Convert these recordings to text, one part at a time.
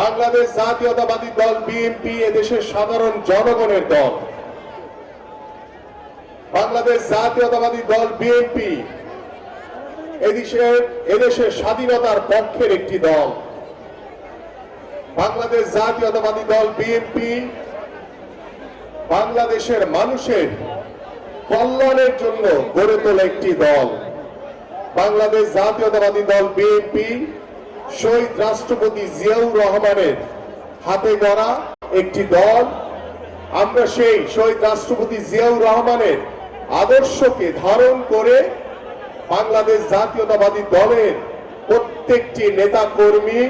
বাংলাদেশ জাতীয়তাবাদী দল বিএনপি, এদেশের সাধারণ জনগণের দল। বাংলাদেশ জাতীয়তাবাদী দল বিএনপি, এদেশের এদেশের স্বাধীনতার পক্ষের একটি দল। বাংলাদেশ জাতীয়তাবাদী দল বিএনপি, বাংলাদেশের মানুষের কল্যাণের জন্য গড়ে তোলা একটি দল। বাংলাদেশ জাতীয়তাবাদী দল বিএনপি শহীদ রাষ্ট্রপতি জিয়াউর রহমানের হাতে গড়া একটি দল। আমরা সেই শহীদ রাষ্ট্রপতি জিয়াউর রহমানের আদর্শকে ধারণ করে বাংলাদেশ জাতীয়তাবাদী দলের প্রত্যেকটি নেতা কর্মী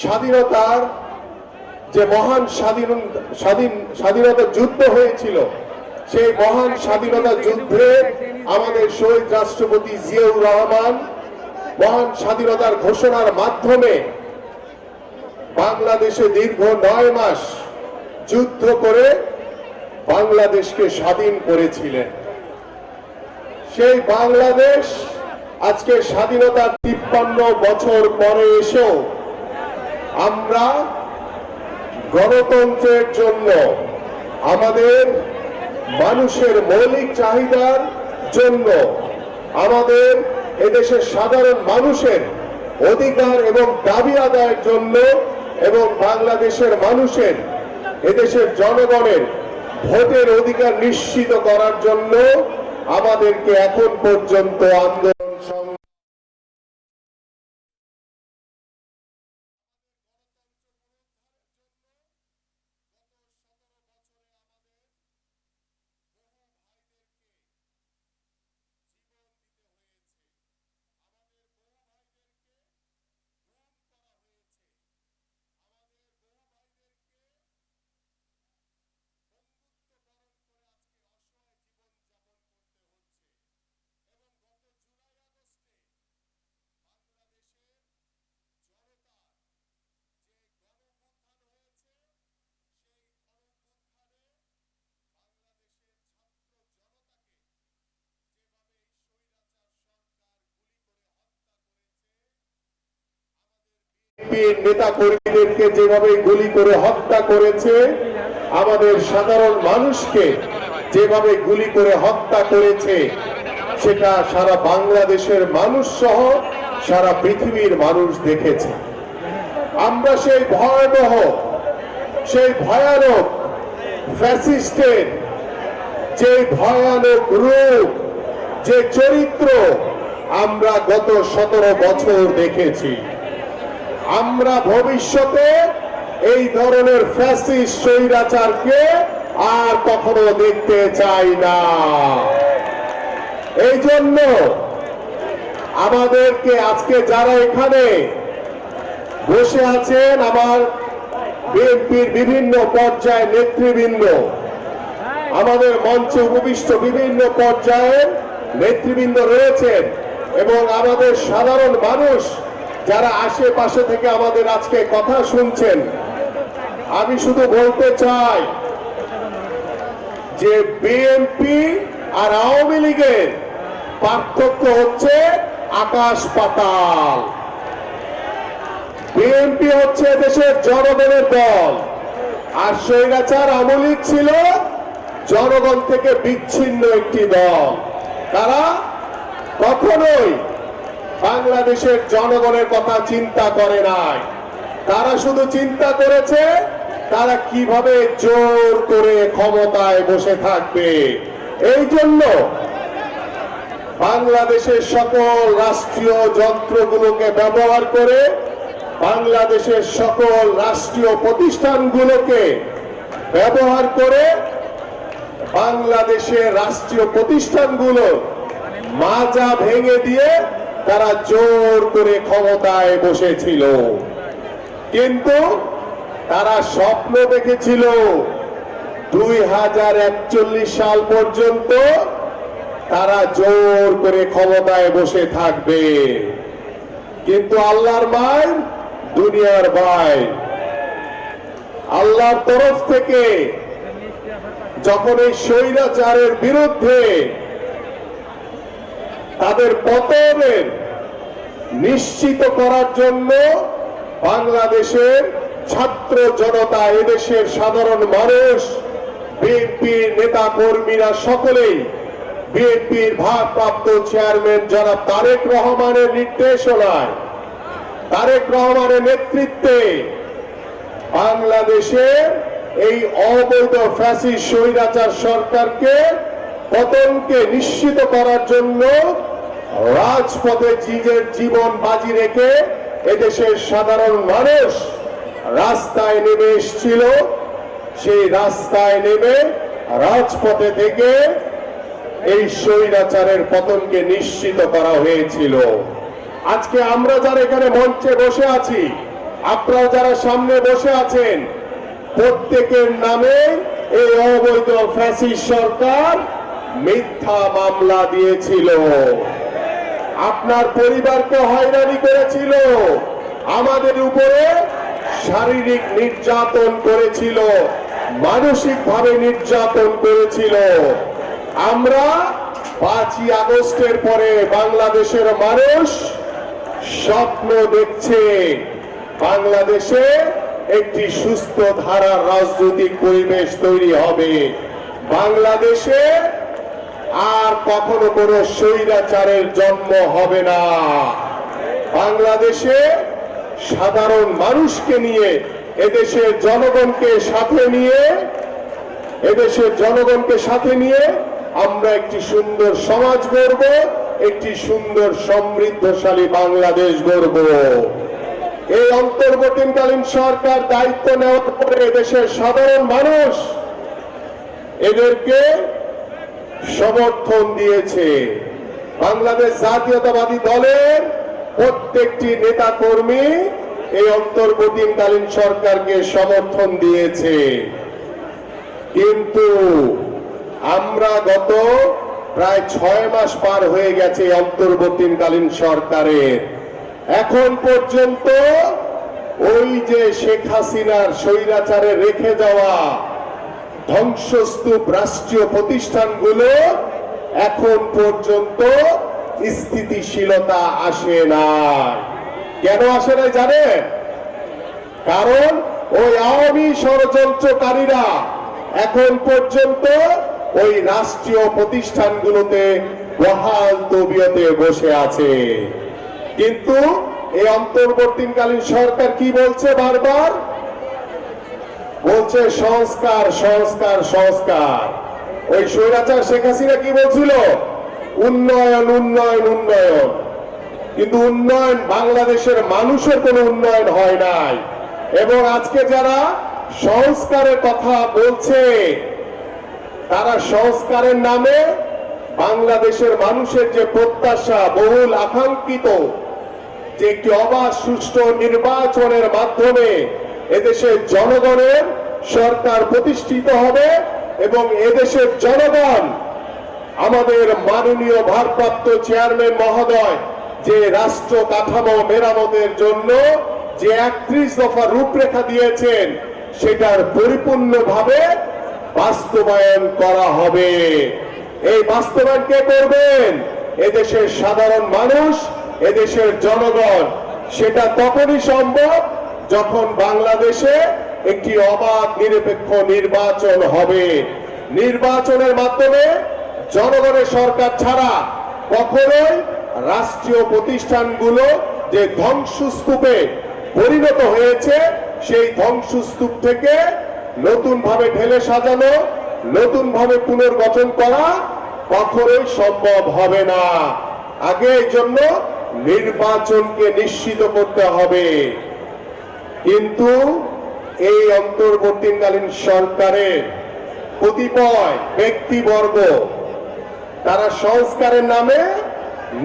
স্বাধীনতার যে মহান স্বাধীন স্বাধীন স্বাধীনতা যুদ্ধ হয়েছিল, সেই মহান স্বাধীনতা যুদ্ধে আমাদের শহীদ রাষ্ট্রপতি জিয়াউর রহমান মহান স্বাধীনতার ঘোষণার মাধ্যমে বাংলাদেশে দীর্ঘ নয় মাস যুদ্ধ করে বাংলাদেশকে স্বাধীন করেছিলেন। সেই বাংলাদেশ আজকে স্বাধীনতার তিপ্পান্ন বছর পরে এসেও আমরা গণতন্ত্রের জন্য আমাদের মানুষের মৌলিক চাহিদার জন্য আমাদের এদেশের সাধারণ মানুষের অধিকার এবং দাবি আদায়ের জন্য এবং বাংলাদেশের মানুষের, এদেশের জনগণের ভোটের অধিকার নিশ্চিত করার জন্য আমাদেরকে এখন পর্যন্ত আন্দোলন বিএনপির নেতা কর্মীদেরকে যেভাবে গুলি করে হত্যা করেছে, আমাদের সাধারণ মানুষকে যেভাবে গুলি করে হত্যা করেছে, সেটা সারা বাংলাদেশের মানুষ সহ সারা পৃথিবীর মানুষ দেখেছে। আমরা সেই ভয়াবহ, সেই ভয়ানক ফ্যাসিস্টের যে ভয়ানক রূপ, যে চরিত্র আমরা গত সতেরো বছর দেখেছি। আমরা ভবিষ্যতে এই ধরনের ফ্যাসিস্ট স্বৈরাচারকে আর কখনো দেখতে চাই না। এই জন্য আমাদেরকে আজকে যারা এখানে বসে আছেন, আমার বিএনপির বিভিন্ন পর্যায়ে নেতৃবৃন্দ, আমাদের মঞ্চে উপবিষ্ট বিভিন্ন পর্যায়ের নেতৃবৃন্দ রয়েছেন এবং আমাদের সাধারণ মানুষ যারা আশেপাশে থেকে আমাদের আজকে কথা শুনছেন, আমি শুধু বলতে চাই যে বিএনপি আর আওয়ামী লীগের পার্থক্য হচ্ছে আকাশ পাতাল। বিএনপি হচ্ছে দেশের জনগণের দল। আর স্বৈরাচার আমলিক ছিল জনগণ থেকে বিচ্ছিন্ন একটি দল। তারা কখনোই বাংলাদেশের জনগণের কথা চিন্তা করে নাই। তারা শুধু চিন্তা করেছে, তারা কীভাবে জোর করে ক্ষমতায় বসে থাকবে। এই জন্য বাংলাদেশের সকল রাষ্ট্রীয় যন্ত্রগুলোকে ব্যবহার করে বাংলাদেশের সকল রাষ্ট্রীয় প্রতিষ্ঠানগুলোকে ব্যবহার করে বাংলাদেশের রাষ্ট্রীয় প্রতিষ্ঠানগুলো মাজা ভেঙে দিয়ে তারা জোর করে ক্ষমতায় বসেছিল। কিন্তু তারা স্বপ্ন দেখেছিল, দুই হাজার একচল্লিশ সাল পর্যন্ত তারা জোর করে ক্ষমতায় বসে থাকবে। কিন্তু আল্লাহর মায় দুনিয়ার ভাই, আল্লাহর তরফ থেকে যখন এই স্বৈরাচারের বিরুদ্ধে তাদের পতনের নিশ্চিত করার জন্য বাংলাদেশের ছাত্র জনতা, এদেশের সাধারণ মানুষ বিএনপির নেতা কর্মীরা সকলেই বিএনপির ভারপ্রাপ্ত চেয়ারম্যান যারা তারেক রহমানের নির্দেশনায় তারেক রহমানের নেতৃত্বে বাংলাদেশে এই অবৈধ ফ্যাসি স্বৈরাচার সরকারকে পতনকে নিশ্চিত করার জন্য রাজপথে নিজের জীবন বাজি রেখে এদেশের সাধারণ মানুষ রাস্তায় নেমে এসেছিল। সেই রাস্তায় নেমে রাজপথে থেকে এই স্বৈরাচারের পতনকে নিশ্চিত করা হয়েছিল। আজকে আমরা যারা এখানে মঞ্চে বসে আছি, আপনারা যারা সামনে বসে আছেন, প্রত্যেকের নামে এই অবৈধ ফ্যাসি সরকার মিথ্যা মামলা দিয়েছিল। আপনার পরিবারকে হয়রানি করেছিল, আমাদের উপরে শারীরিক নির্যাতন করেছিল, মানসিকভাবে নির্যাতন করেছিল। আমরা পাঁচই আগস্টের পরে বাংলাদেশের মানুষ স্বপ্ন দেখছে, বাংলাদেশে একটি সুস্থ ধারার রাজনৈতিক পরিবেশ তৈরি হবে। বাংলাদেশে আর কখনো কোনো স্বৈরাচারের জন্ম হবে না। বাংলাদেশে সাধারণ মানুষকে নিয়ে, এদেশের জনগণকে সাথে নিয়ে, এদেশের জনগণকে সাথে নিয়ে আমরা একটি সুন্দর সমাজ গড়ব, একটি সুন্দর সমৃদ্ধশালী বাংলাদেশ গড়ব। এই অন্তর্বর্তীকালীন সরকার দায়িত্ব নেওয়ার পরে এদেশের সাধারণ মানুষ এদেরকে সমর্থন দিয়েছে। বাংলাদেশ জাতীয়তাবাদী দলের প্রত্যেকটি নেতা কর্মী এই অন্তর্বর্তীকালীন সরকারকে সমর্থন দিয়েছে। কিন্তু আমরা গত প্রায় ছয় মাস পার হয়ে গেছে অন্তর্বর্তীকালীন সরকারের। এখন পর্যন্ত ওই যে শেখ হাসিনার স্বৈরাচারে রেখে যাওয়া ধ্বংসস্তূপ রাষ্ট্রীয় প্রতিষ্ঠানগুলো এখন পর্যন্ত স্থিতিশীলতা আসে না কেন আসে না জানেন? কারণ ওই আওয়ামী ষড়যন্ত্রকারীরা এখন পর্যন্ত ওই রাষ্ট্রীয় প্রতিষ্ঠানগুলোতে বহাল তবিয়তে বসে আছে। কিন্তু এই অন্তর্বর্তীকালীন সরকার কি বলছে বারবার? বলছে সংস্কার সংস্কার সংস্কার। ওই স্বৈরাচার শেখ হাসিনা কি বলছিল? উন্নয়ন উন্নয়ন উন্নয়ন। কিন্তু উন্নয়ন বাংলাদেশের মানুষের কোনো উন্নয়ন হয় নাই। এবং আজকে যারা সংস্কারের কথা বলছে, তারা সংস্কারের নামে বাংলাদেশের মানুষের যে প্রত্যাশা, বহুল আকাঙ্ক্ষিত, যে একটি অবাধ, সুষ্ঠু নির্বাচনের মাধ্যমে এদেশের জনগণের সরকার প্রতিষ্ঠিত হবে এবং এদেশের জনগণ আমাদের মাননীয় ভারপ্রাপ্ত চেয়ারম্যান মহোদয় যে রাষ্ট্র কাঠামো মেরামতের জন্য যে একত্রিশ দফা রূপরেখা দিয়েছেন, সেটার পরিপূর্ণভাবে বাস্তবায়ন করা হবে। এই বাস্তবায়ন কে করবেন? এদেশের সাধারণ মানুষ, এদেশের জনগণ। সেটা তখনই সম্ভব যখন বাংলাদেশে একটি অবাধ নিরপেক্ষ নির্বাচন হবে, নির্বাচনের মাধ্যমে জনগণের সরকার ছাড়া কখনোই রাষ্ট্রীয় প্রতিষ্ঠানগুলো যে ধ্বংসস্তূপে পরিণত হয়েছে, সেই ধ্বংসস্তূপ থেকে নতুন ভাবে ঢেলে সাজানো নতুন ভাবে পুনর্গঠন করা কখনোই সম্ভব হবে না। আগে এই জন্য নির্বাচনকে নিশ্চিত করতে হবে। কিন্তু এই অন্তর্বর্তীকালীন সরকারের কতিপয় ব্যক্তিবর্গ, তারা সংস্কারের নামে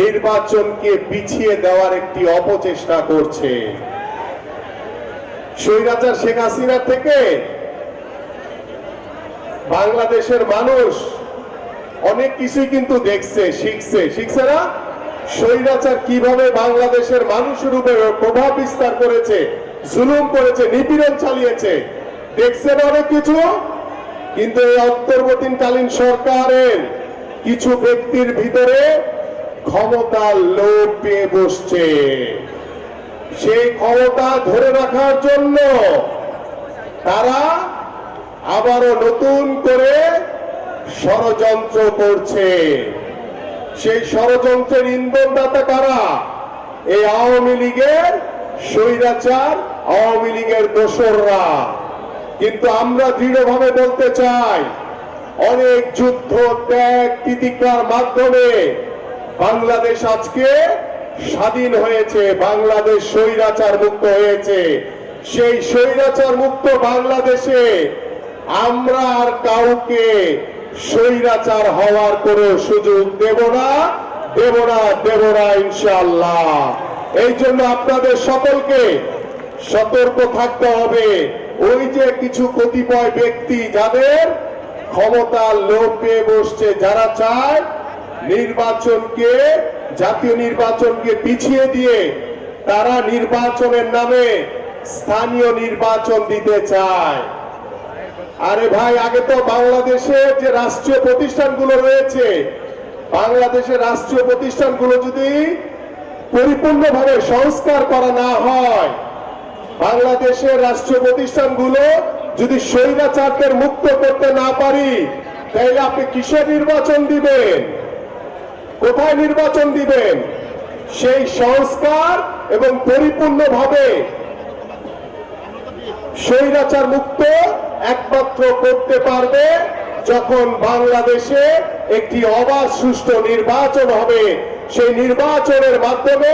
নির্বাচনকে পিছিয়ে দেওয়ার একটি অপচেষ্টা করছে। স্বৈরাচার শেখ হাসিনা থেকে বাংলাদেশের মানুষ অনেক কিছুই কিন্তু দেখছে, শিখছে। শিখছে না? স্বৈরাচার কীভাবে বাংলাদেশের মানুষের উপরে প্রভাব বিস্তার করেছে? জুলুম করেছে, নিপীড়ন চালিয়েছে। দেখছেন অনেক কিছু, কিন্তু এই অন্তর্বর্তীকালীন সরকারের কিছু ব্যক্তির ভিতরে ক্ষমতার লোভ পেয়ে বসছে। সেই ক্ষমতা ধরে রাখার জন্য তারা আবারও নতুন করে ষড়যন্ত্র করছে। সেই ষড়যন্ত্রের ইন্ধনদাতা কারা? এই আওয়ামী লীগের স্বৈরাচার আওয়ামী লীগের দোসররা। কিন্তু আমরা দৃঢ়ভাবে বলতে চাই, অনেক যুদ্ধ ত্যাগ তিতিকার মাধ্যমে বাংলাদেশ আজকে স্বাধীন হয়েছে, বাংলাদেশ স্বৈরাচার মুক্ত হয়েছে। সেই স্বৈরাচার মুক্ত বাংলাদেশে আমরা আর কাউকে স্বৈরাচার হওয়ার কোনো সুযোগ দেব না দেব না দেব না ইনশাল্লাহ এই জন্য আপনাদের সকলকে সতর্ক থাকতে হবে। ওই যে কিছু কতিপয় ব্যক্তি যাদের ক্ষমতার লোভ পেয়ে বসছে, যারা চায় নির্বাচনকে, জাতীয় নির্বাচনকে পিছিয়ে দিয়ে তারা নির্বাচনের নামে স্থানীয় নির্বাচন দিতে চায়। আরে ভাই, আগে তো বাংলাদেশে যে রাষ্ট্রীয় প্রতিষ্ঠানগুলো রয়েছে, বাংলাদেশের রাষ্ট্রীয় প্রতিষ্ঠানগুলো যদি পরিপূর্ণভাবে সংস্কার করা না হয় বাংলাদেশের রাষ্ট্রীয় প্রতিষ্ঠানগুলো যদি স্বৈরাচারদের মুক্ত করতে না পারি, তাহলে আপনি কিসের নির্বাচন দিবেন? কোথায় নির্বাচন দিবেন? সেই সংস্কার এবং পরিপূর্ণভাবে স্বৈরাচার মুক্ত একমাত্র করতে পারবে যখন বাংলাদেশে একটি অবাধ সুষ্ঠু নির্বাচন হবে। সেই নির্বাচনের মাধ্যমে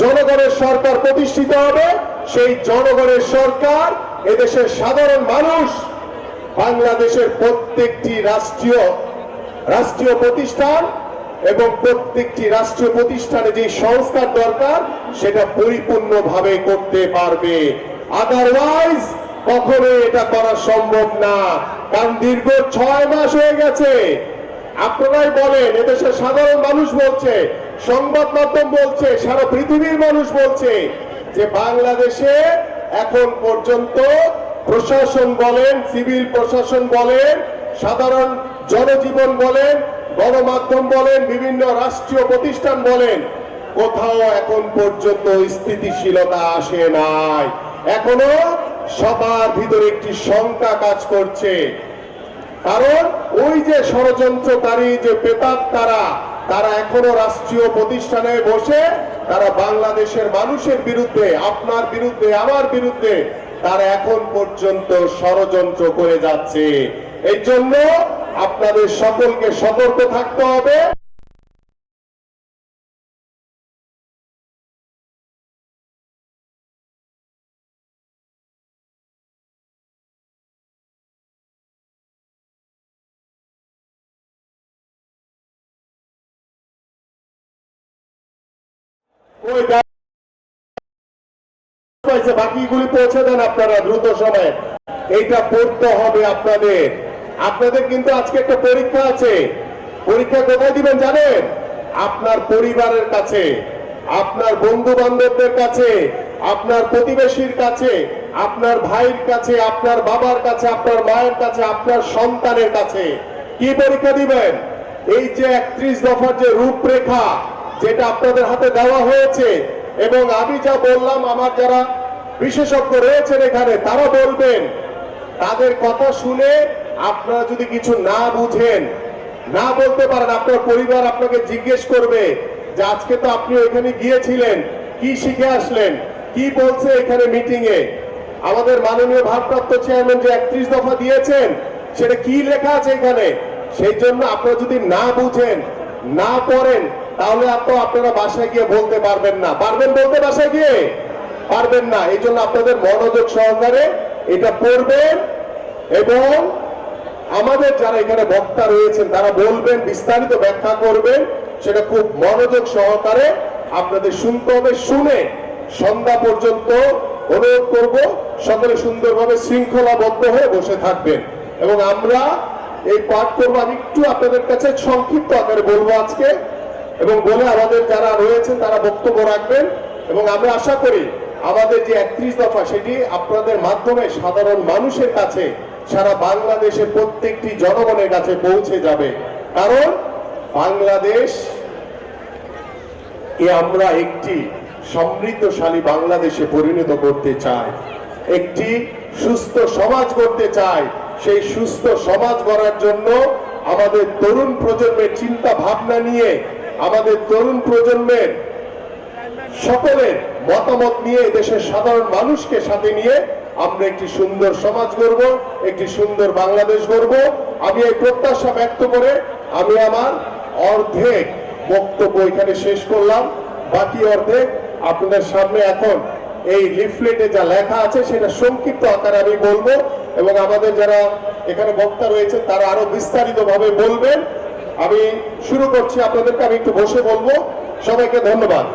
জনগণের সরকার প্রতিষ্ঠিত হবে। সেই জনগণের সরকার এদেশের সাধারণ মানুষ, বাংলাদেশের প্রত্যেকটি রাষ্ট্রীয় রাষ্ট্রীয় প্রতিষ্ঠান এবং প্রত্যেকটি রাষ্ট্রীয় প্রতিষ্ঠানে যে সংস্কার দরকার, সেটা পরিপূর্ণভাবে করতে পারবে। আদারওয়াইজ কখনো এটা করা সম্ভব না। কারণ দীর্ঘ ছয় মাস হয়ে গেছে। আপনারাই বলেন, এদেশের সাধারণ মানুষ বলছে, সংবাদ মাধ্যম বলছে, সারা পৃথিবীর মানুষ বলছে যে বাংলাদেশে এখন পর্যন্ত প্রশাসন বলেন, সিভিল প্রশাসন বলেন, সাধারণ জনজীবন বলেন, গণমাধ্যম বলেন, বিভিন্ন রাষ্ট্রীয় প্রতিষ্ঠান বলেন, কোথাও এখন পর্যন্ত স্থিতিশীলতা আসে নাই। এখনও সবার ভিতরে একটি শঙ্কা কাজ করছে। কারণ ওই যে ষড়যন্ত্রকারী, যে পেতাব তারা তারা এখনও রাষ্ট্রীয় প্রতিষ্ঠানে বসে, তারা বাংলাদেশের মানুষের বিরুদ্ধে, আপনার বিরুদ্ধে, আমার বিরুদ্ধে, তারা এখন পর্যন্ত ষড়যন্ত্র করে যাচ্ছে। এই জন্য আপনাদের সকলকে সতর্ক থাকতে হবে। পাইছে, বাকিগুলি পৌঁছে দেন আপনারা দ্রুত সময়ে। এইটা পড়তে হবে আপনাদের। আপনাদের কিন্তু আজকে একটা পরীক্ষা আছে। পরীক্ষা কোথায় দিবেন জানেন? আপনার পরিবারের কাছে আপনার বন্ধু বান্ধবদের কাছে আপনার প্রতিবেশীর কাছে আপনার ভাইয়ের কাছে আপনার বাবার কাছে আপনার মায়ের কাছে আপনার সন্তানের কাছে। কি পরীক্ষা দিবেন? এই যে একত্রিশ দফার যে রূপরেখা যেটা আপনাদের হাতে দেওয়া হয়েছে এবং আমি যা বললাম আমার যারা বিশেষজ্ঞ রয়েছেন এখানে, তারা বলবেন, তাদের কথা শুনে আপনারা যদি কিছু না বুঝেন, না বলতে পারেন, আপনার পরিবার আপনাকে জিজ্ঞেস করবে যে আজকে তো আপনি ওইখানে গিয়েছিলেন, কি শিখে আসলেন, কি বলছে এখানে মিটিং এ? আমাদের মাননীয় ভারপ্রাপ্ত চেয়ারম্যান যে একত্রিশ দফা দিয়েছেন, সেটা কি লেখা আছে এখানে? সেই জন্য আপনারা যদি না বুঝেন, না পড়েন, তাহলে আপনারা বাসায় গিয়ে বলতে পারবেন না। পারবেন বলতে বাসায় গিয়ে? পারবেন না। এই জন্য আপনাদের মনোযোগ সহকারে এটা পড়বেন এবং আমাদের যারা এখানে বক্তা রয়েছেন, তারা বলবেন, বিস্তারিত ব্যাখ্যা করবেন, সেটা খুব মনোযোগ সহকারে আপনাদের শুনতে হবে। শুনে সন্ধ্যা পর্যন্ত অনুরোধ করব, সকলে সুন্দরভাবে শৃঙ্খলাবদ্ধ হয়ে বসে থাকবেন। এবং আমরা এই পাঠ করব। আমি একটু আপনাদের কাছে সংক্ষিপ্ত আকারে বলব আজকে। এবং বলে আমাদের যারা রয়েছেন, তারা বক্তব্য রাখবেন। এবং আমরা আশা করি আমাদের যে একত্রিশ দফা সেটি আপনাদের মাধ্যমে সাধারণ মানুষের কাছে সারা বাংলাদেশের প্রত্যেকটি জনগণের কাছে পৌঁছে যাবে। কারণ বাংলাদেশ কে আমরা একটি সমৃদ্ধশালী বাংলাদেশে পরিণত করতে চাই। একটি সুস্থ সমাজ করতে চাই। সেই সুস্থ সমাজ গড়ার জন্য আমাদের তরুণ প্রজন্মের চিন্তা ভাবনা নিয়ে আমাদের তরুণ প্রজন্মের সকলের মতামত নিয়ে দেশের সাধারণ মানুষকে সাথে নিয়ে আমরা একটি সুন্দর সমাজ গড়ব, একটি সুন্দর বাংলাদেশ গড়ব। আমি এই প্রত্যাশা ব্যক্ত করে আমি আমার অর্ধেক বক্তব্য এখানে শেষ করলাম। বাকি অর্ধেক আপনাদের সামনে এখন এই লিফলেটে যা লেখা আছে সেটা সংক্ষিপ্ত আকারে আমি বলব এবং আমাদের যারা এখানে বক্তা রয়েছে তারা আরও বিস্তারিত ভাবে বলবেন। আমি শুরু করছি, আপনাদেরকে আমি একটু বসে বলব। সবাইকে ধন্যবাদ।